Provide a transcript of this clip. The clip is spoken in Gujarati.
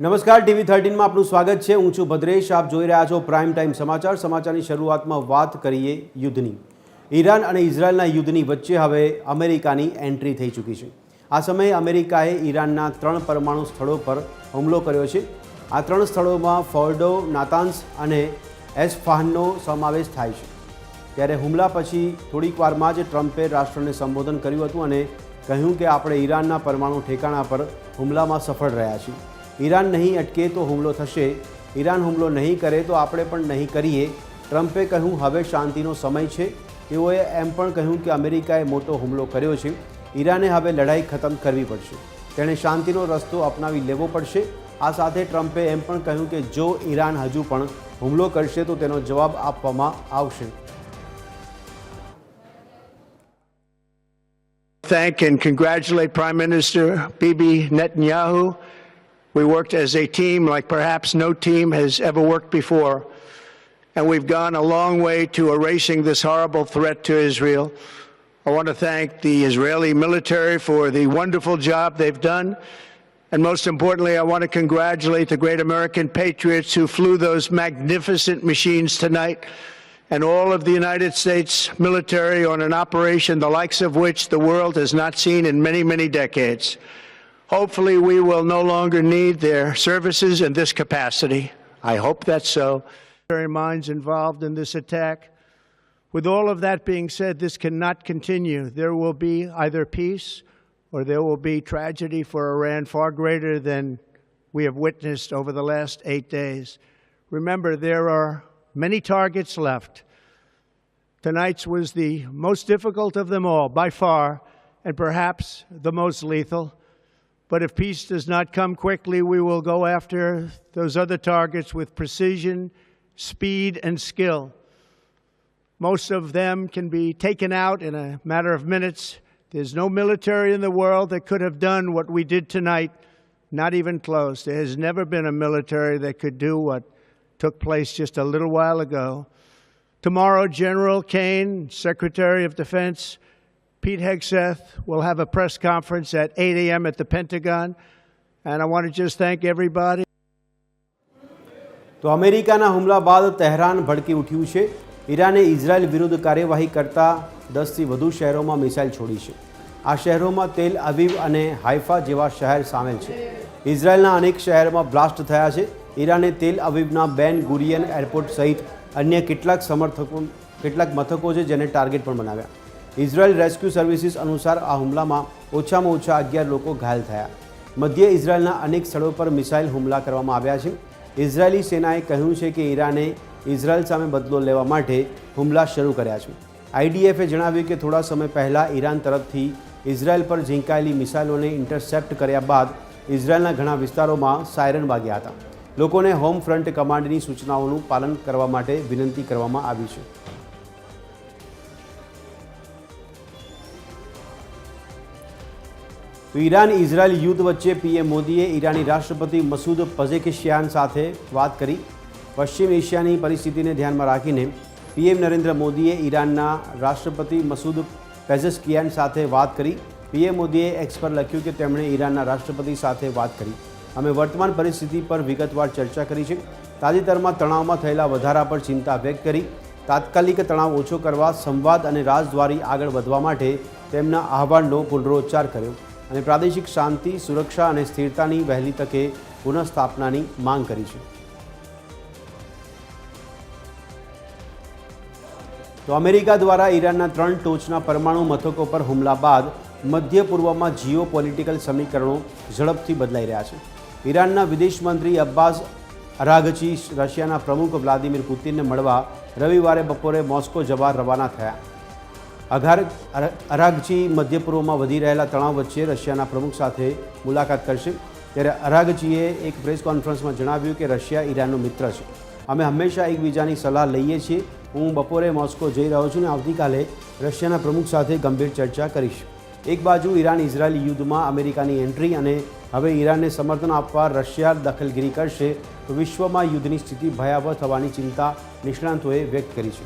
નમસ્કાર, ટીવી થર્ટીનમાં આપનું સ્વાગત છે. હું છું ભદ્રેશ. આપ જોઈ રહ્યા છો પ્રાઇમ ટાઈમ સમાચાર. સમાચારની શરૂઆતમાં વાત કરીએ યુદ્ધની. ઈરાન અને ઇઝરાયલના યુદ્ધની વચ્ચે હવે અમેરિકાની એન્ટ્રી થઈ ચૂકી છે. આ સમયે અમેરિકાએ ઈરાનના ત્રણ પરમાણુ સ્થળો પર હુમલો કર્યો છે. આ ત્રણ સ્થળોમાં ફોર્ડો, નાતાન્સ અને એસફાહનનો સમાવેશ થાય છે. ત્યારે હુમલા પછી થોડીક વારમાં જ ટ્રમ્પે રાષ્ટ્રને સંબોધન કર્યું હતું અને કહ્યું કે આપણે ઈરાનના પરમાણુ ઠેકાણા પર હુમલામાં સફળ રહ્યા છીએ. ઈરાન નહીં અટકે તો હુમલો થશે. ઈરાન હુમલો નહીં કરે તો આપણે પણ નહીં કરીએ. ટ્રમ્પે કહ્યું, હવે શાંતિનો સમય છે. તેઓએ એમ પણ કહ્યું કે અમેરિકાએ મોટો હુમલો કર્યો છે. ઈરાને હવે લડાઈ ખતમ કરવી પડશે. તેણે શાંતિનો રસ્તો અપનાવી લેવો પડશે. આ સાથે ટ્રમ્પે એમ પણ કહ્યું કે જો ઈરાન હજુ પણ હુમલો કરશે તો તેનો જવાબ આપવામાં આવશે. Thank and congratulate Prime Minister Bibi Netanyahu. We worked as a team like perhaps no team has ever worked before. And we've gone a long way to erasing this horrible threat to Israel. I want to thank the Israeli military for the wonderful job they've done. And most importantly, I want to congratulate the great American patriots who flew those magnificent machines tonight and all of the United States military on an operation the likes of which the world has not seen in many, many decades. Hopefully, we will no longer need their services in this capacity. I hope that's so. Military minds involved in this attack. With all of that being said, this cannot continue. There will be either peace or there will be tragedy for Iran far greater than we have witnessed over the last eight days. Remember, there are many targets left. Tonight's was the most difficult of them all, by far, and perhaps the most lethal. But if peace does not come quickly, we will go after those other targets with precision, speed, and skill. Most of them can be taken out in a matter of minutes. There's no military in the world that could have done what we did tonight, not even close. There has never been a military that could do what took place just a little while ago. Tomorrow, General Kane, Secretary of Defense, Pete Hegseth will have a press conference at 8 a.m. at the Pentagon. And I want to just thank everybody. તો અમેરિકાના હુમલા બાદ તહેરાન ભડકી ઉઠ્યું છે ઈરાને ઇઝરાયલ વિરુદ્ધ કાર્યવાહી કરતા દસથી વધુ શહેરોમાં મિસાઇલ છોડી છે આ શહેરોમાં તેલ અવીવ અને હાઇફા જેવા શહેર સામેલ છે ઇઝરાયલના અનેક શહેરોમાં બ્લાસ્ટ થયા છે ઈરાને તેલ અવીવના બેન ગુરિયન એરપોર્ટ સહિત અન્ય કેટલાક સમર્થકો કેટલાક મથકો છે જેને ટાર્ગેટ પણ બનાવ્યા ઇઝરાયલ રેસ્ક્યુ સર્વિસીસ અનુસાર આ હુમલામાં ઓછામાં ઓછા અગિયાર લોકો ઘાયલ થયા. મધ્ય ઇઝરાયલના અનેક સ્થળો પર મિસાઇલ હુમલા કરવામાં આવ્યા છે. ઇઝરાયેલી સેનાએ કહ્યું છે કે ઈરાને ઇઝરાયલ સામે બદલો લેવા માટે હુમલા શરૂ કર્યા છે. આઈડીએફે જણાવ્યું કે થોડા સમય પહેલાં ઈરાન તરફથી ઇઝરાયલ પર ઝીંકાયેલી મિસાઇલોને ઇન્ટરસેપ્ટ કર્યા બાદ ઇઝરાયલના ઘણા વિસ્તારોમાં સાયરન વાગ્યા હતા. લોકોને હોમ ફ્રન્ટ કમાન્ડની સૂચનાઓનું પાલન કરવા માટે વિનંતી કરવામાં આવી છે. ઈરાન ઇઝરાયલ યુદ્ધ વચ્ચે પીએમ મોદીએ ઈરાની રાષ્ટ્રપતિ મસૂદ પઝેકિશિયાન સાથે વાત કરી. પશ્ચિમ એશિયાની પરિસ્થિતિને ધ્યાનમાં રાખીને પીએમ નરેન્દ્ર મોદીએ ઈરાનના રાષ્ટ્રપતિ મસૂદ પેઝેસ્કિયાન સાથે વાત કરી. પીએમ મોદીએ એક્સ પર લખ્યું કે તેમણે ઈરાનના રાષ્ટ્રપતિ સાથે વાત કરી. અમે વર્તમાન પરિસ્થિતિ પર વિગતવાર ચર્ચા કરી છે. તાજેતરમાં તણાવમાં થયેલા વધારા પર ચિંતા વ્યક્ત કરી. તાત્કાલિક તણાવ ઓછો કરવા સંવાદ અને રાજદ્વારી આગળ વધવા માટે તેમના આહવાનનો પુનરોચ્ચાર કર્યો. અને પ્રાદેશિક શાંતિ, સુરક્ષા અને સ્થિરતાની વહેલી તકે પુનઃસ્થાપનાની માંગ કરી છે. તો અમેરિકા દ્વારા ઈરાનના ત્રણ ટોચના પરમાણુ મથકો પર હુમલા બાદ મધ્ય પૂર્વમાં જીઓ પોલિટિકલ સમીકરણો ઝડપથી બદલાઈ રહ્યા છે. ઈરાનના વિદેશ મંત્રી અબ્બાસ અરાગચી રશિયાના પ્રમુખ વ્લાદિમીર પુતિનને મળવા રવિવારે બપોરે મોસ્કો જવા રવાના થયા. અઘાર અરાગચી મધ્ય પૂર્વમાં વધી રહેલા તણાવ વચ્ચે રશિયાના પ્રમુખ સાથે મુલાકાત કરશે. ત્યારે અરાગચીએ એક પ્રેસ કોન્ફરન્સમાં જણાવ્યું કે રશિયા ઈરાનનો મિત્ર છે. અમે હંમેશા એકબીજાની સલાહ લઈએ છીએ. હું બપોરે મોસ્કો જઈ રહ્યો છું અને આવતીકાલે રશિયાના પ્રમુખ સાથે ગંભીર ચર્ચા કરીશ. એક બાજુ ઈરાન ઇઝરાયલ યુદ્ધમાં અમેરિકાની એન્ટ્રી અને હવે ઈરાનને સમર્થન આપવા રશિયા દખલગીરી કરશે, તો વિશ્વમાં યુદ્ધની સ્થિતિ ભયાવહ થવાની ચિંતા નિષ્ણાંતોએ વ્યક્ત કરી છે.